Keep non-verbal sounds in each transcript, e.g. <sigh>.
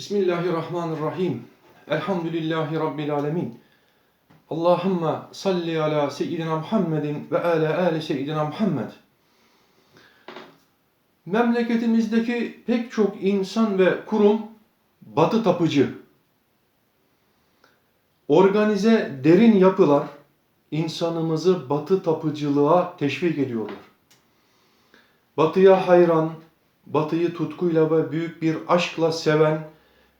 Bismillahirrahmanirrahim. Elhamdülillahi Rabbil alemin. Allahümme salli ala seyyidina Muhammedin ve ala ali seyyidina Muhammed. Memleketimizdeki pek çok insan ve kurum batı tapıcı. Organize derin yapılar insanımızı batı tapıcılığa teşvik ediyorlar. Batıya hayran, batıyı tutkuyla ve büyük bir aşkla seven,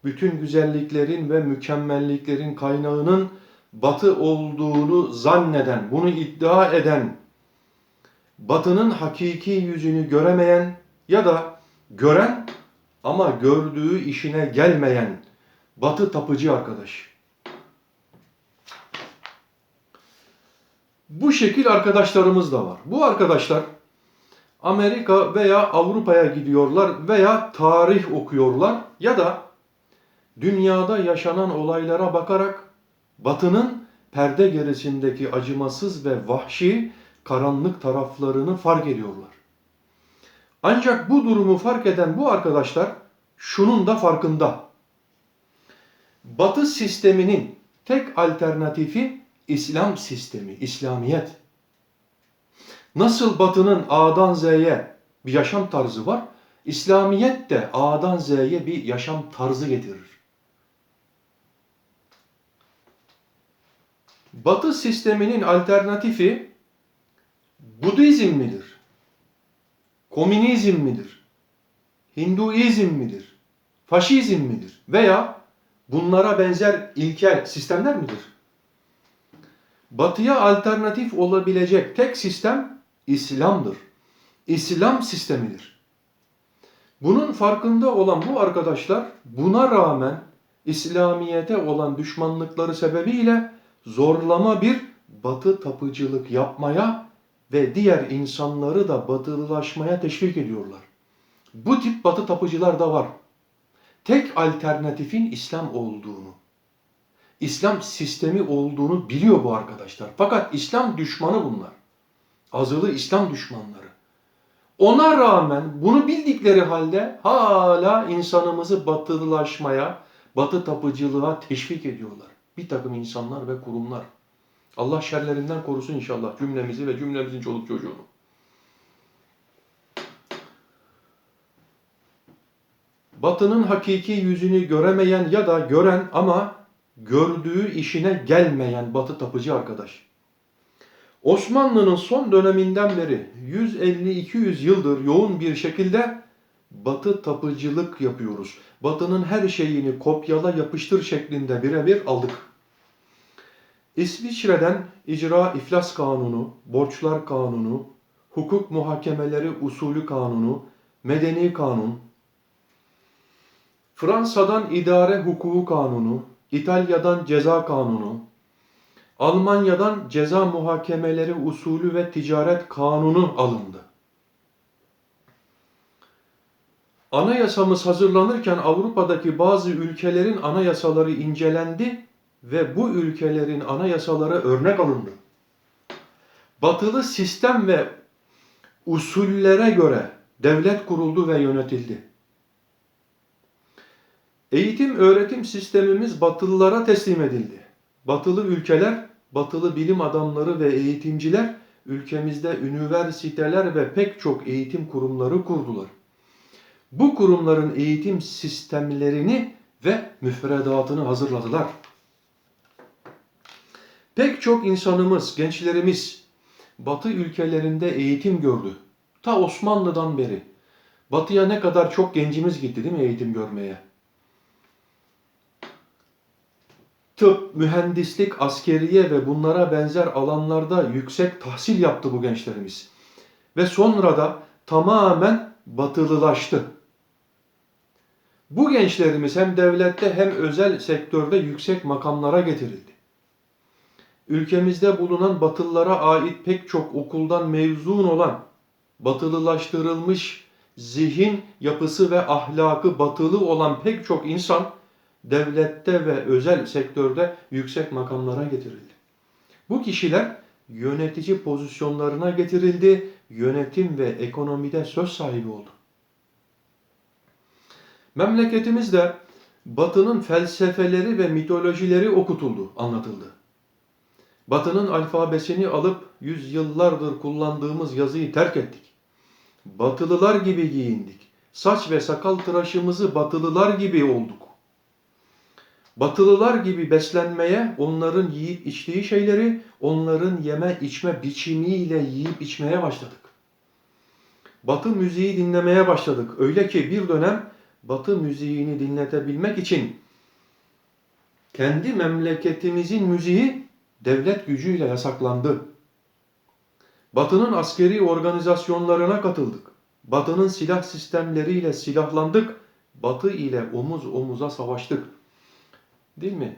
bütün güzelliklerin ve mükemmelliklerin kaynağının batı olduğunu zanneden, bunu iddia eden, batının hakiki yüzünü göremeyen ya da gören ama gördüğü işine gelmeyen batı tapıcı arkadaş. Bu şekil arkadaşlarımız da var. Bu arkadaşlar Amerika veya Avrupa'ya gidiyorlar veya tarih okuyorlar ya da dünyada yaşanan olaylara bakarak Batı'nın perde gerisindeki acımasız ve vahşi karanlık taraflarını fark ediyorlar. Ancak bu durumu fark eden bu arkadaşlar şunun da farkında. Batı sisteminin tek alternatifi İslam sistemi, İslamiyet. Nasıl Batı'nın A'dan Z'ye bir yaşam tarzı var, İslamiyet de A'dan Z'ye bir yaşam tarzı getirir. Batı sisteminin alternatifi Budizm midir? Komünizm midir? Hinduizm midir? Faşizm midir? Veya bunlara benzer ilkel sistemler midir? Batıya alternatif olabilecek tek sistem İslam'dır. İslam sistemidir. Bunun farkında olan bu arkadaşlar buna rağmen İslamiyete olan düşmanlıkları sebebiyle zorlama bir batı tapıcılık yapmaya ve diğer insanları da batılılaşmaya teşvik ediyorlar. Bu tip batı tapıcılar da var. Tek alternatifin İslam olduğunu, İslam sistemi olduğunu biliyor bu arkadaşlar. Fakat İslam düşmanı bunlar. Azılı İslam düşmanları. Ona rağmen bunu bildikleri halde hala insanımızı batılılaşmaya, batı tapıcılığa teşvik ediyorlar. Bir takım insanlar ve kurumlar. Allah şerlerinden korusun inşallah cümlemizi ve cümlemizin çoluk çocuğunu. Batının hakiki yüzünü göremeyen ya da gören ama gördüğü işine gelmeyen batı tapıcı arkadaş. Osmanlı'nın son döneminden beri 150-200 yıldır yoğun bir şekilde batı tapıcılık yapıyoruz. Batının her şeyini kopyala yapıştır şeklinde birebir aldık. İsviçre'den icra iflas kanunu, borçlar kanunu, hukuk muhakemeleri usulü kanunu, medeni kanun, Fransa'dan idare hukuku kanunu, İtalya'dan ceza kanunu, Almanya'dan ceza muhakemeleri usulü ve ticaret kanunu alındı. Anayasamız hazırlanırken Avrupa'daki bazı ülkelerin anayasaları incelendi ve bu ülkelerin anayasaları örnek alındı. Batılı sistem ve usullere göre devlet kuruldu ve yönetildi. Eğitim öğretim sistemimiz batılılara teslim edildi. Batılı ülkeler, batılı bilim adamları ve eğitimciler ülkemizde üniversiteler ve pek çok eğitim kurumları kurdular. Bu kurumların eğitim sistemlerini ve müfredatını hazırladılar. Pek çok insanımız, gençlerimiz Batı ülkelerinde eğitim gördü. Ta Osmanlı'dan beri. Batı'ya ne kadar çok gencimiz gitti değil mi eğitim görmeye? Tıp, mühendislik, askeriye ve bunlara benzer alanlarda yüksek tahsil yaptı bu gençlerimiz. Ve sonra da tamamen batılılaştı. Bu gençlerimiz hem devlette hem özel sektörde yüksek makamlara getirildi. Ülkemizde bulunan batılılara ait pek çok okuldan mezun olan, batılılaştırılmış zihin yapısı ve ahlakı batılı olan pek çok insan devlette ve özel sektörde yüksek makamlara getirildi. Bu kişiler yönetici pozisyonlarına getirildi, yönetim ve ekonomide söz sahibi oldu. Memleketimizde Batı'nın felsefeleri ve mitolojileri okutuldu, anlatıldı. Batı'nın alfabesini alıp yüzyıllardır kullandığımız yazıyı terk ettik. Batılılar gibi giyindik. Saç ve sakal tıraşımızı batılılar gibi olduk. Batılılar gibi beslenmeye, onların yiyip içtiği şeyleri, onların yeme içme biçimiyle yiyip içmeye başladık. Batı müziği dinlemeye başladık. Öyle ki bir dönem Batı müziğini dinletebilmek için kendi memleketimizin müziği devlet gücüyle yasaklandı. Batı'nın askeri organizasyonlarına katıldık. Batı'nın silah sistemleriyle silahlandık. Batı ile omuz omuza savaştık. Değil mi?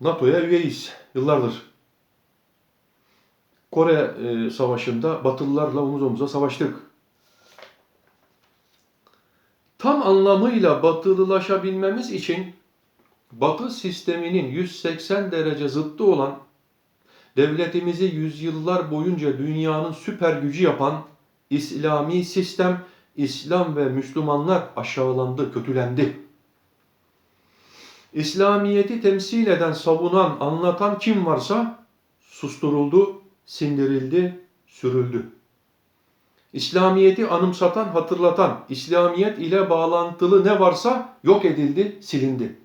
NATO'ya üyeyiz yıllardır. Kore e, Savaşı'nda Batılılarla omuz omuza savaştık. Tam anlamıyla batılılaşabilmemiz için Batı sisteminin 180 derece zıttı olan devletimizi yüzyıllar boyunca dünyanın süper gücü yapan İslami sistem, İslam ve Müslümanlar aşağılandı, kötülendi. İslamiyeti temsil eden, savunan, anlatan kim varsa susturuldu, sindirildi, sürüldü. İslamiyeti anımsatan, hatırlatan, İslamiyet ile bağlantılı ne varsa yok edildi, silindi.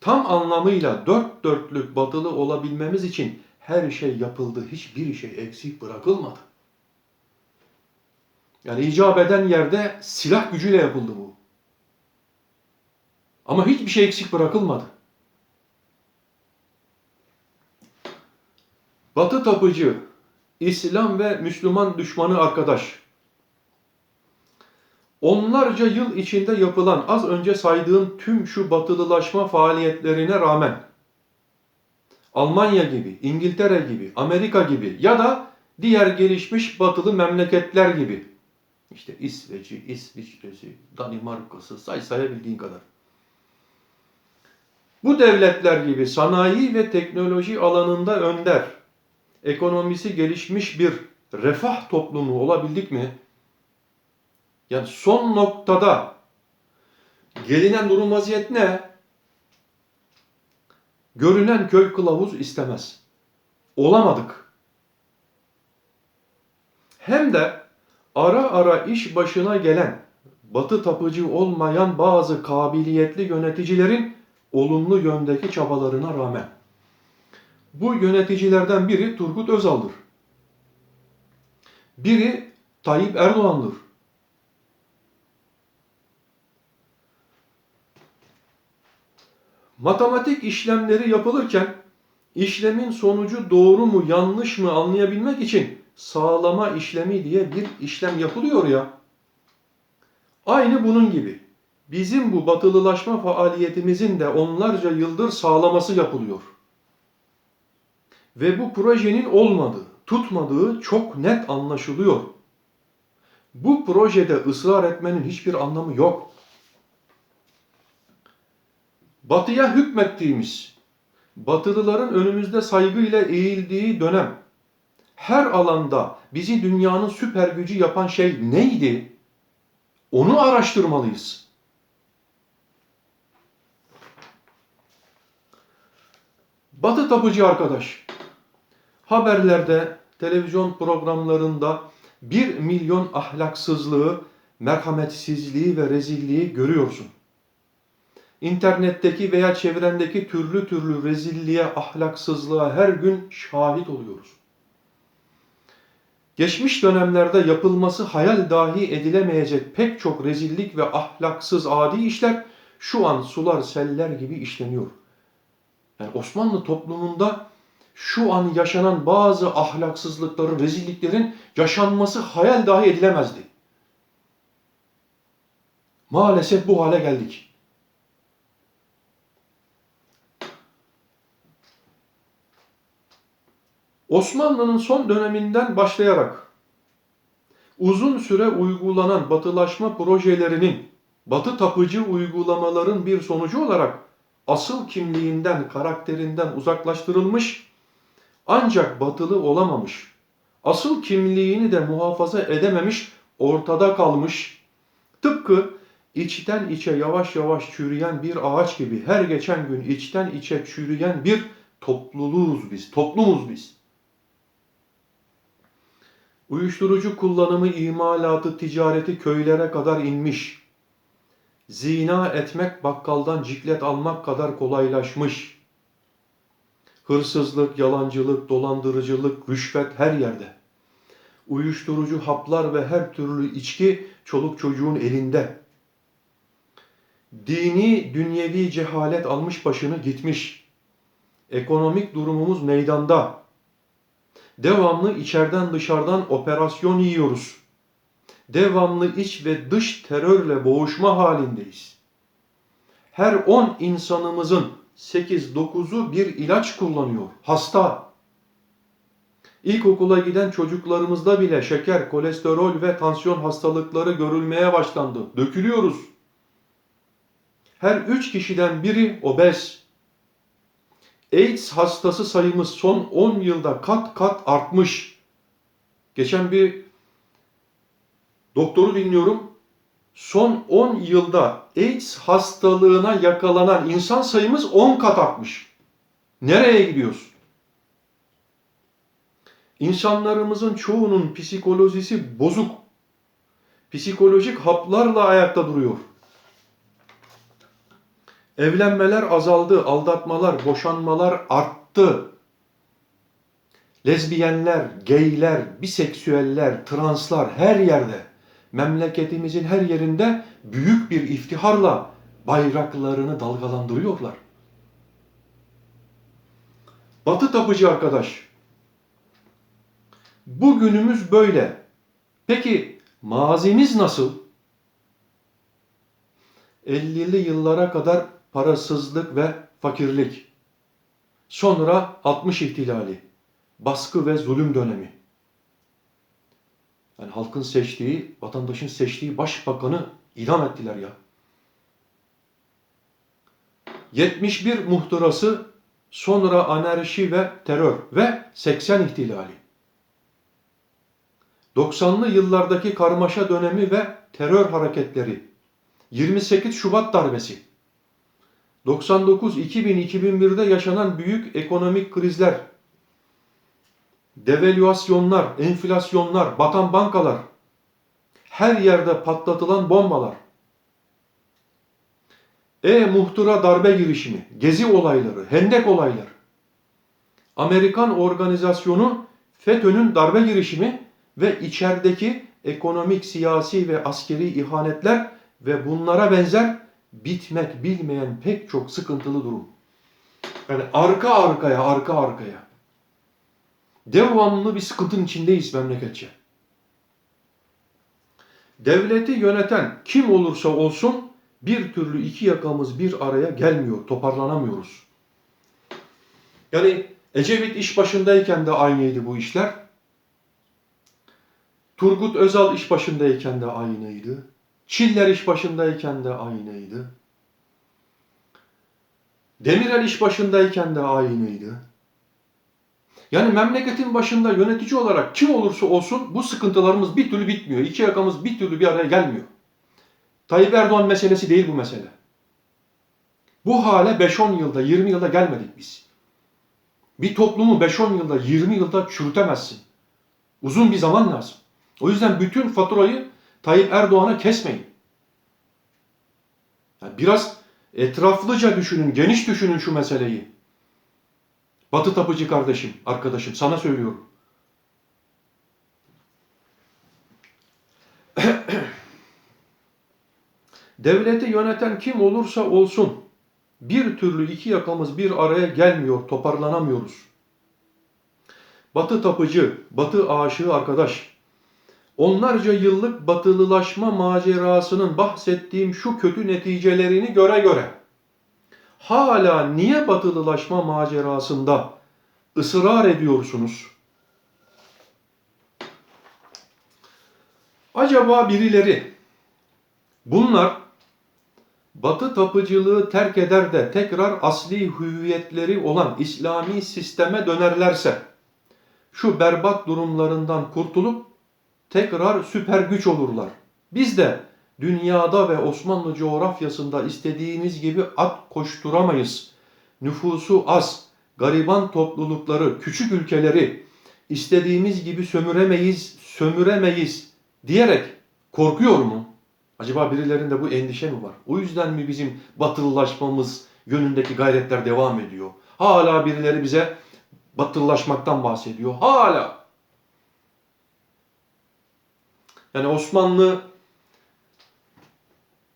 Tam anlamıyla dört dörtlük batılı olabilmemiz için her şey yapıldı, hiçbir şey eksik bırakılmadı. Yani icap eden yerde silah gücüyle yapıldı bu. Ama hiçbir şey eksik bırakılmadı. Batı tapıcı, İslam ve Müslüman düşmanı arkadaş. Onlarca yıl içinde yapılan az önce saydığım tüm şu batılılaşma faaliyetlerine rağmen Almanya gibi, İngiltere gibi, Amerika gibi ya da diğer gelişmiş batılı memleketler gibi işte İsveç'i, İsviçre'si, Danimarka'sı say sayabildiğin kadar. Bu devletler gibi sanayi ve teknoloji alanında önder, ekonomisi gelişmiş bir refah toplumu olabildik mi? Yani son noktada gelinen durum vaziyet ne? Görünen köy kılavuz istemez. Olamadık. Hem de ara ara iş başına gelen, batı tapıcı olmayan bazı kabiliyetli yöneticilerin olumlu yöndeki çabalarına rağmen. Bu yöneticilerden biri Turgut Özal'dır. Biri Tayyip Erdoğan'dır. Matematik işlemleri yapılırken işlemin sonucu doğru mu yanlış mı anlayabilmek için sağlama işlemi diye bir işlem yapılıyor ya. Aynı bunun gibi. Bizim bu batılılaşma faaliyetimizin de onlarca yıldır sağlaması yapılıyor. Ve bu projenin olmadığı, tutmadığı çok net anlaşılıyor. Bu projede ısrar etmenin hiçbir anlamı yok. Batıya hükmettiğimiz, Batılıların önümüzde saygıyla eğildiği dönem, her alanda bizi dünyanın süper gücü yapan şey neydi? Onu araştırmalıyız. Batı tapıcı arkadaş, haberlerde, televizyon programlarında bir milyon ahlaksızlığı, merhametsizliği ve rezilliği görüyorsun. İnternetteki veya çevrendeki türlü türlü rezilliğe, ahlaksızlığa her gün şahit oluyoruz. Geçmiş dönemlerde yapılması hayal dahi edilemeyecek pek çok rezillik ve ahlaksız adi işler şu an sular seller gibi işleniyor. Yani Osmanlı toplumunda şu an yaşanan bazı ahlaksızlıkların, rezilliklerin yaşanması hayal dahi edilemezdi. Maalesef bu hale geldik. Osmanlı'nın son döneminden başlayarak uzun süre uygulanan batılaşma projelerinin batı tapıcı uygulamaların bir sonucu olarak asıl kimliğinden, karakterinden uzaklaştırılmış ancak batılı olamamış, asıl kimliğini de muhafaza edememiş, ortada kalmış, tıpkı içten içe yavaş yavaş çürüyen bir ağaç gibi her geçen gün içten içe çürüyen bir topluluğuz biz, toplumuz biz. Uyuşturucu kullanımı, imalatı, ticareti köylere kadar inmiş. Zina etmek bakkaldan ciklet almak kadar kolaylaşmış. Hırsızlık, yalancılık, dolandırıcılık, rüşvet her yerde. Uyuşturucu haplar ve her türlü içki çoluk çocuğun elinde. Dini, dünyevi cehalet almış başını gitmiş. Ekonomik durumumuz meydanda. Devamlı içeriden dışarıdan operasyon yiyoruz. Devamlı iç ve dış terörle boğuşma halindeyiz. Her 10 insanımızın 8-9'u bir ilaç kullanıyor. Hasta. İlkokula giden çocuklarımızda bile şeker, kolesterol ve tansiyon hastalıkları görülmeye başlandı. Dökülüyoruz. Her 3 kişiden biri obez. AIDS hastası sayımız son 10 yılda kat kat artmış. Geçen bir doktoru dinliyorum. Son 10 yılda AIDS hastalığına yakalanan insan sayımız 10 kat artmış. Nereye gidiyoruz? İnsanlarımızın çoğunun psikolojisi bozuk. Psikolojik haplarla ayakta duruyor. Evlenmeler azaldı, aldatmalar, boşanmalar arttı. Lezbiyenler, geyler, biseksüeller, translar her yerde, memleketimizin her yerinde büyük bir iftiharla bayraklarını dalgalandırıyorlar. Batı tapıcı arkadaş, bugünümüz böyle. Peki mazimiz nasıl? 50'li yıllara kadar parasızlık ve fakirlik. Sonra 60 ihtilali, baskı ve zulüm dönemi. Yani halkın seçtiği, vatandaşın seçtiği başbakanı idam ettiler ya. 71 muhtırası, sonra anarşi ve terör ve 80 ihtilali. 90'lı yıllardaki karmaşa dönemi ve terör hareketleri. 28 Şubat darbesi. 99, 2000, 2001'de yaşanan büyük ekonomik krizler, devalüasyonlar, enflasyonlar, batan bankalar, her yerde patlatılan bombalar, e-muhtıra darbe girişimi, gezi olayları, hendek olayları, Amerikan organizasyonu FETÖ'nün darbe girişimi ve içerideki ekonomik, siyasi ve askeri ihanetler ve bunlara benzer bitmek bilmeyen pek çok sıkıntılı durum. Yani arka arkaya, arka arkaya. Devamlı bir sıkıntının içindeyiz memleketçe. Devleti yöneten kim olursa olsun bir türlü iki yakamız bir araya gelmiyor, toparlanamıyoruz. Yani Ecevit iş başındayken de aynıydı bu işler. Turgut Özal iş başındayken de aynıydı. Çiller iş başındayken de aynıydı. Demirel iş başındayken de aynıydı. Yani memleketin başında yönetici olarak kim olursa olsun bu sıkıntılarımız bir türlü bitmiyor. İki yakamız bir türlü bir araya gelmiyor. Tayyip Erdoğan meselesi değil bu mesele. Bu hale 5-10 yılda, 20 yılda gelmedik biz. Bir toplumu 5-10 yılda, 20 yılda çürütemezsin. Uzun bir zaman lazım. O yüzden bütün faturayı Tayyip Erdoğan'a kesmeyin. Yani biraz etraflıca düşünün, geniş düşünün şu meseleyi. Batı tapıcı kardeşim, arkadaşım sana söylüyorum. <clears throat> Devleti yöneten kim olursa olsun bir türlü iki yakamız bir araya gelmiyor, toparlanamıyoruz. Batı tapıcı, batı aşığı arkadaş, onlarca yıllık batılılaşma macerasının bahsettiğim şu kötü neticelerini göre göre hala niye batılılaşma macerasında ısrar ediyorsunuz? Acaba birileri bunlar Batı tapıcılığı terk eder de tekrar asli hüviyetleri olan İslami sisteme dönerlerse şu berbat durumlarından kurtulup tekrar süper güç olurlar. Biz de dünyada ve Osmanlı coğrafyasında istediğimiz gibi at koşturamayız. Nüfusu az, gariban toplulukları, küçük ülkeleri istediğimiz gibi sömüremeyiz, sömüremeyiz diyerek korkuyor mu? Acaba birilerinde bu endişe mi var? O yüzden mi bizim batılılaşmamız yönündeki gayretler devam ediyor? Hala birileri bize batılılaşmaktan bahsediyor. Hala. Yani Osmanlı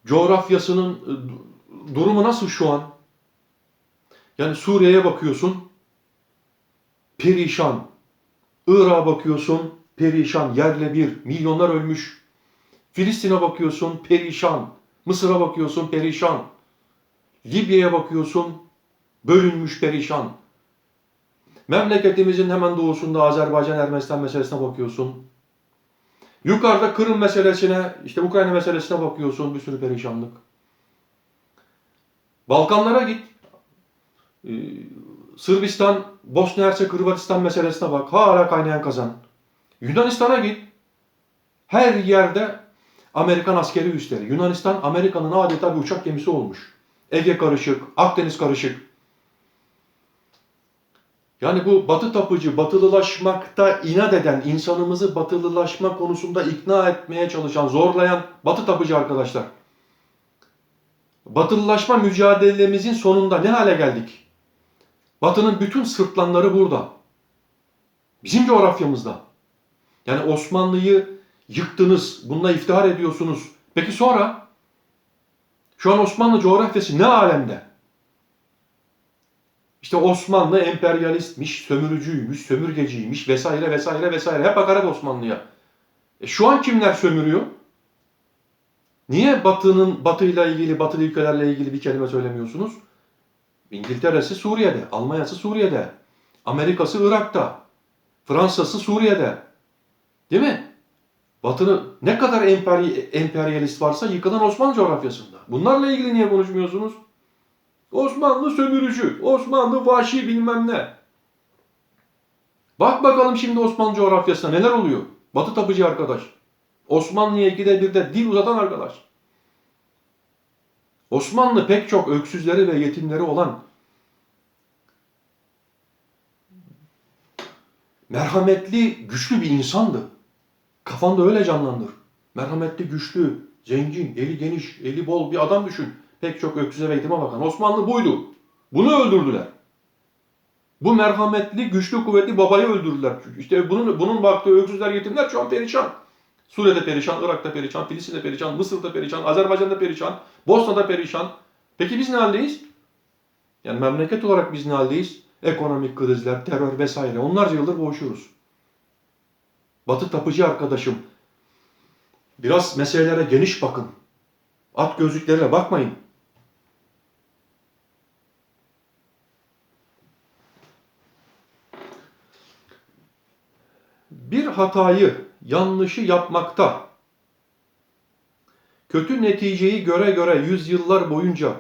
coğrafyasının e, du- durumu nasıl şu an? Yani Suriye'ye bakıyorsun, perişan. Irak'a bakıyorsun, perişan. Yerle bir, milyonlar ölmüş. Filistin'e bakıyorsun, perişan. Mısır'a bakıyorsun, perişan. Libya'ya bakıyorsun, bölünmüş, perişan. Memleketimizin hemen doğusunda Azerbaycan Ermenistan meselesine bakıyorsun. Yukarıda Kırım meselesine, işte Ukrayna meselesine bakıyorsun bir sürü perişanlık. Balkanlara git. Ee, Sırbistan, Bosna Hersek, Hırvatistan meselesine bak. Hala kaynayan kazan. Yunanistan'a git. Her yerde Amerikan askeri üsleri. Yunanistan Amerika'nın adeta bir uçak gemisi olmuş. Ege karışık, Akdeniz karışık. Yani bu batı tapıcı, batılılaşmakta inat eden, insanımızı batılılaşma konusunda ikna etmeye çalışan, zorlayan batı tapıcı arkadaşlar. Batılılaşma mücadelemizin sonunda ne hale geldik? Batının bütün sırtlanları burada. Bizim coğrafyamızda. Yani Osmanlı'yı yıktınız, bununla iftihar ediyorsunuz. Peki sonra? Şu an Osmanlı coğrafyası ne alemde? İşte Osmanlı emperyalistmiş, sömürücüymüş, sömürgeciymiş vesaire vesaire vesaire. Hep hakaret Osmanlı'ya. E şu an kimler sömürüyor? Niye Batı'nın Batı'yla ilgili, Batılı ülkelerle ilgili bir kelime söylemiyorsunuz? İngiltere'si Suriye'de, Almanya'sı Suriye'de, Amerika'sı Irak'ta, Fransa'sı Suriye'de. Değil mi? Batı'nın ne kadar emperyalist varsa yıkılan Osmanlı coğrafyasında. Bunlarla ilgili niye konuşmuyorsunuz? Osmanlı sömürücü, Osmanlı vahşi bilmem ne. Bak bakalım şimdi Osmanlı coğrafyasında neler oluyor? Batı tapıcı arkadaş. Osmanlı'ya ikide bir de dil uzatan arkadaş. Osmanlı pek çok öksüzleri ve yetimleri olan merhametli, güçlü bir insandı. Kafanda öyle canlandır. Merhametli, güçlü, zengin, eli geniş, eli bol bir adam düşün. Pek çok öksüze ve yetime bakan. Osmanlı buydu. Bunu öldürdüler. Bu merhametli, güçlü, kuvvetli babayı öldürdüler. İşte bunun, bunun baktığı öksüzler, yetimler şu an perişan. Suriye'de perişan, Irak'ta perişan, Filistin'de perişan, Mısır'da perişan, Azerbaycan'da perişan, Bosna'da perişan. Peki biz ne haldeyiz? Yani memleket olarak biz ne haldeyiz? Ekonomik krizler, terör vesaire. Onlarca yıldır boğuşuyoruz. Batı tapıcı arkadaşım. Biraz meselelere geniş bakın. At gözlükleriyle bakmayın. Bir hatayı, yanlışı yapmakta kötü neticeyi göre göre yüzyıllar boyunca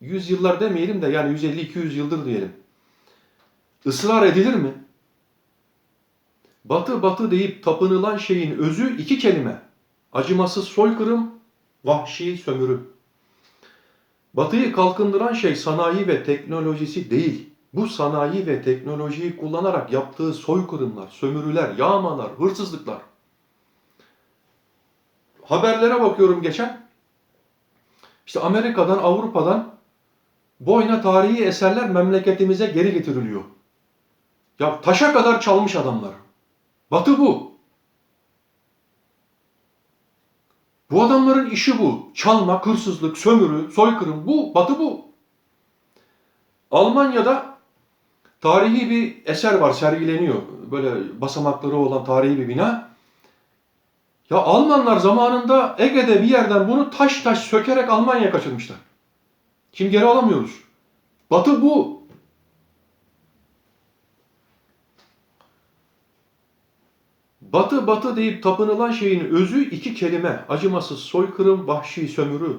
yüzyıllar demeyelim de yani 150-200 yıldır diyelim. ısrar edilir mi? Batı batı deyip tapınılan şeyin özü iki kelime. Acımasız soykırım, vahşi sömürü. Batıyı kalkındıran şey sanayi ve teknolojisi değil. Bu sanayi ve teknolojiyi kullanarak yaptığı soykırımlar, sömürüler, yağmalar, hırsızlıklar. Haberlere bakıyorum geçen. İşte Amerika'dan, Avrupa'dan boyuna tarihi eserler memleketimize geri getiriliyor. Ya taşa kadar çalmış adamlar. Batı bu. Bu adamların işi bu. Çalmak, hırsızlık, sömürü, soykırım bu. Batı bu. Almanya'da tarihi bir eser var sergileniyor. Böyle basamakları olan tarihi bir bina. Ya Almanlar zamanında Ege'de bir yerden bunu taş taş sökerek Almanya'ya kaçırmışlar. Şimdi geri alamıyoruz. Batı bu. Batı batı deyip tapınılan şeyin özü iki kelime. Acımasız soykırım, vahşi sömürü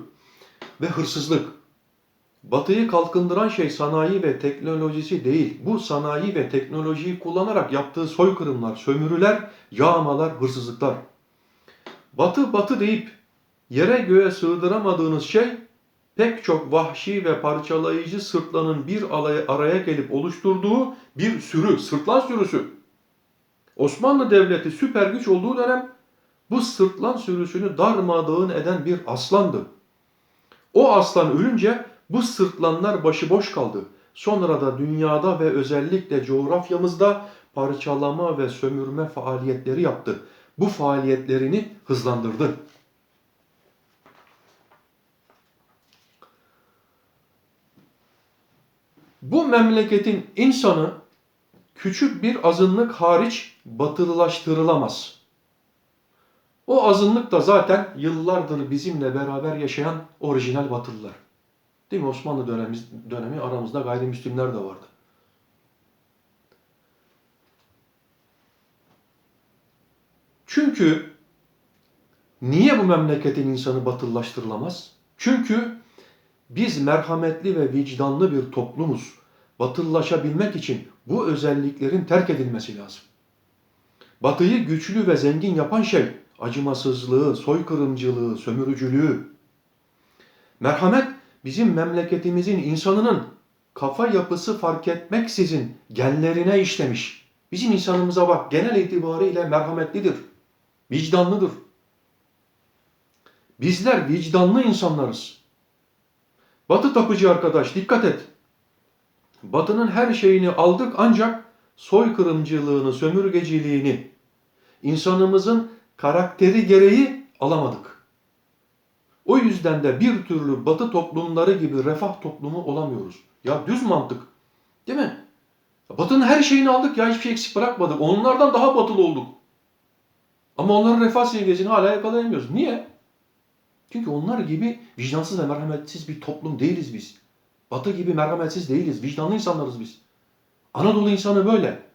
ve hırsızlık. Batıyı kalkındıran şey sanayi ve teknolojisi değil. Bu sanayi ve teknolojiyi kullanarak yaptığı soykırımlar, sömürüler, yağmalar, hırsızlıklar. Batı batı deyip yere göğe sığdıramadığınız şey pek çok vahşi ve parçalayıcı sırtlanın bir araya gelip oluşturduğu bir sürü, sırtlan sürüsü. Osmanlı Devleti süper güç olduğu dönem bu sırtlan sürüsünü darmadağın eden bir aslandı. O aslan ölünce bu sırtlanlar başıboş kaldı. Sonra da dünyada ve özellikle coğrafyamızda parçalama ve sömürme faaliyetleri yaptı. Bu faaliyetlerini hızlandırdı. Bu memleketin insanı küçük bir azınlık hariç batılılaştırılamaz. O azınlık da zaten yıllardır bizimle beraber yaşayan orijinal batılılar. Değil mi? Osmanlı dönemi, dönemi aramızda gayrimüslimler de vardı. Çünkü niye bu memleketin insanı batılılaştırılamaz? Çünkü biz merhametli ve vicdanlı bir toplumuz. Batılılaşabilmek için bu özelliklerin terk edilmesi lazım. Batıyı güçlü ve zengin yapan şey acımasızlığı, soykırımcılığı, sömürücülüğü. Merhamet bizim memleketimizin insanının kafa yapısı fark etmeksizin genlerine işlemiş. Bizim insanımıza bak genel itibariyle merhametlidir, vicdanlıdır. Bizler vicdanlı insanlarız. Batı tapıcı arkadaş dikkat et. Batının her şeyini aldık ancak soykırımcılığını, sömürgeciliğini, insanımızın karakteri gereği alamadık. O yüzden de bir türlü batı toplumları gibi refah toplumu olamıyoruz. Ya düz mantık. Değil mi? Batının her şeyini aldık ya hiçbir şey eksik bırakmadık. Onlardan daha batılı olduk. Ama onların refah seviyesini hala yakalayamıyoruz. Niye? Çünkü onlar gibi vicdansız ve merhametsiz bir toplum değiliz biz. Batı gibi merhametsiz değiliz. Vicdanlı insanlarız biz. Anadolu insanı böyle.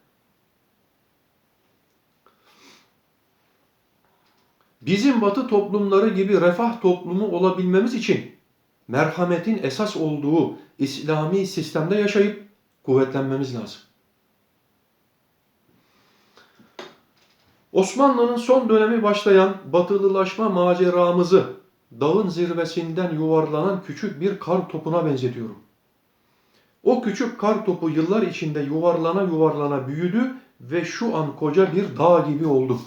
Bizim batı toplumları gibi refah toplumu olabilmemiz için merhametin esas olduğu İslami sistemde yaşayıp kuvvetlenmemiz lazım. Osmanlı'nın son dönemi başlayan batılılaşma maceramızı dağın zirvesinden yuvarlanan küçük bir kar topuna benzetiyorum. O küçük kar topu yıllar içinde yuvarlana yuvarlana büyüdü ve şu an koca bir dağ gibi oldu.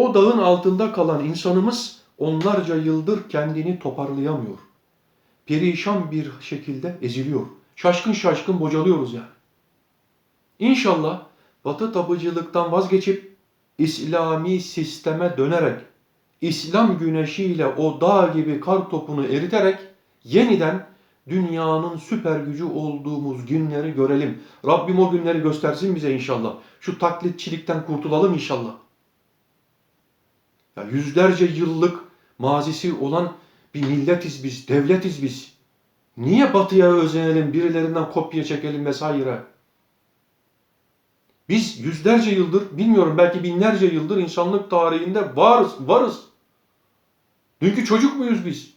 O dağın altında kalan insanımız onlarca yıldır kendini toparlayamıyor. Perişan bir şekilde eziliyor. Şaşkın şaşkın bocalıyoruz yani. İnşallah Batı tapıcılıktan vazgeçip İslami sisteme dönerek İslam güneşiyle o dağ gibi kar topunu eriterek yeniden dünyanın süper gücü olduğumuz günleri görelim. Rabbim o günleri göstersin bize inşallah. Şu taklitçilikten kurtulalım inşallah. Ya yüzlerce yıllık mazisi olan bir milletiz biz, devletiz biz. Niye batıya özenelim, birilerinden kopya çekelim vesaire? Biz yüzlerce yıldır, bilmiyorum belki binlerce yıldır insanlık tarihinde varız, varız. Dünkü çocuk muyuz biz?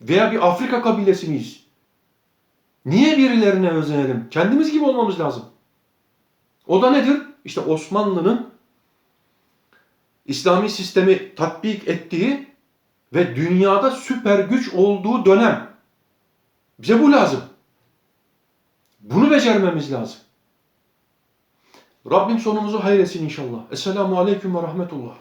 Veya bir Afrika kabilesi miyiz? Niye birilerine özenelim? Kendimiz gibi olmamız lazım. O da nedir? İşte Osmanlı'nın İslami sistemi tatbik ettiği ve dünyada süper güç olduğu dönem. Bize bu lazım. Bunu becermemiz lazım. Rabbim sonumuzu hayretsin inşallah. Esselamu Aleyküm ve Rahmetullah.